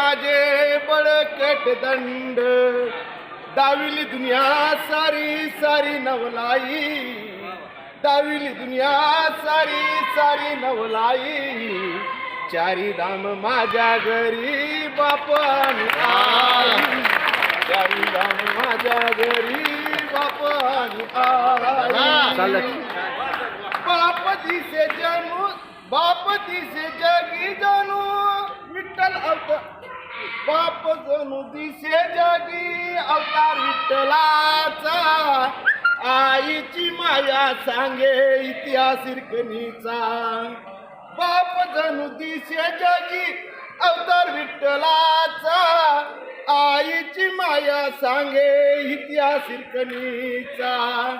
माझे बळकट दंड. दाविली दुनिया सारी सारी नवलाई. दाविली दुनिया सारी सारी नवलाई. चारी धाम माझ्या घरी बाप आणि आई. चारी धाम माझ्या घरी बाप आणि आई. बाप दिसे जणू बाप दिसे जगी जणू. विठ्ठल बाप जणू दिसे जगी अवतार विठ्ठलाचा. आईची माया सांगे इतिहास हिरकणीचा. बाप जणू दिसे जगी अवतार विठ्ठलाचा. आईची माया सांगे इतिहास हिरकणीचा.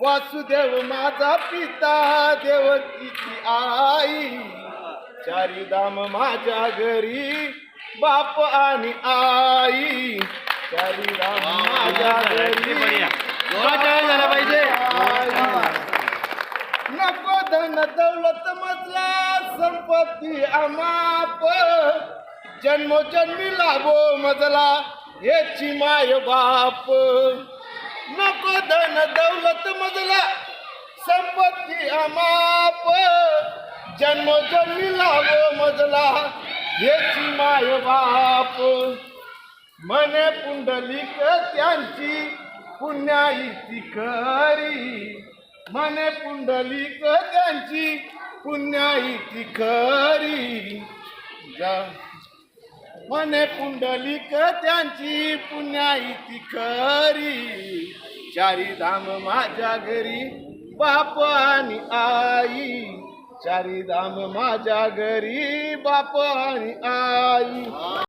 वासुदेव माझा पिता देवकीची आई. चारिधाम माझ्या घरी बाप आणि आई. पाहिजे. नको धन दौलत मजला संपत्ती अमाप. जन्मोजन्मी लाभो मजला याची माय बाप. नको धन दौलत मजला संपत्ती अमाप. जन्मोजन्मी लाभो मजला याची माय बाप. मने पुंडलिक त्यांची पुण्याईची खरी. मने पुंडलिक त्यांची पुण्याईची खरी. जा. मने पुंडलिक त्यांची पुण्याईची खरी. चारी धाम माझ्या घरी बाप आणि आई. चारी धाम माझ्या घरी बाप आणि आई.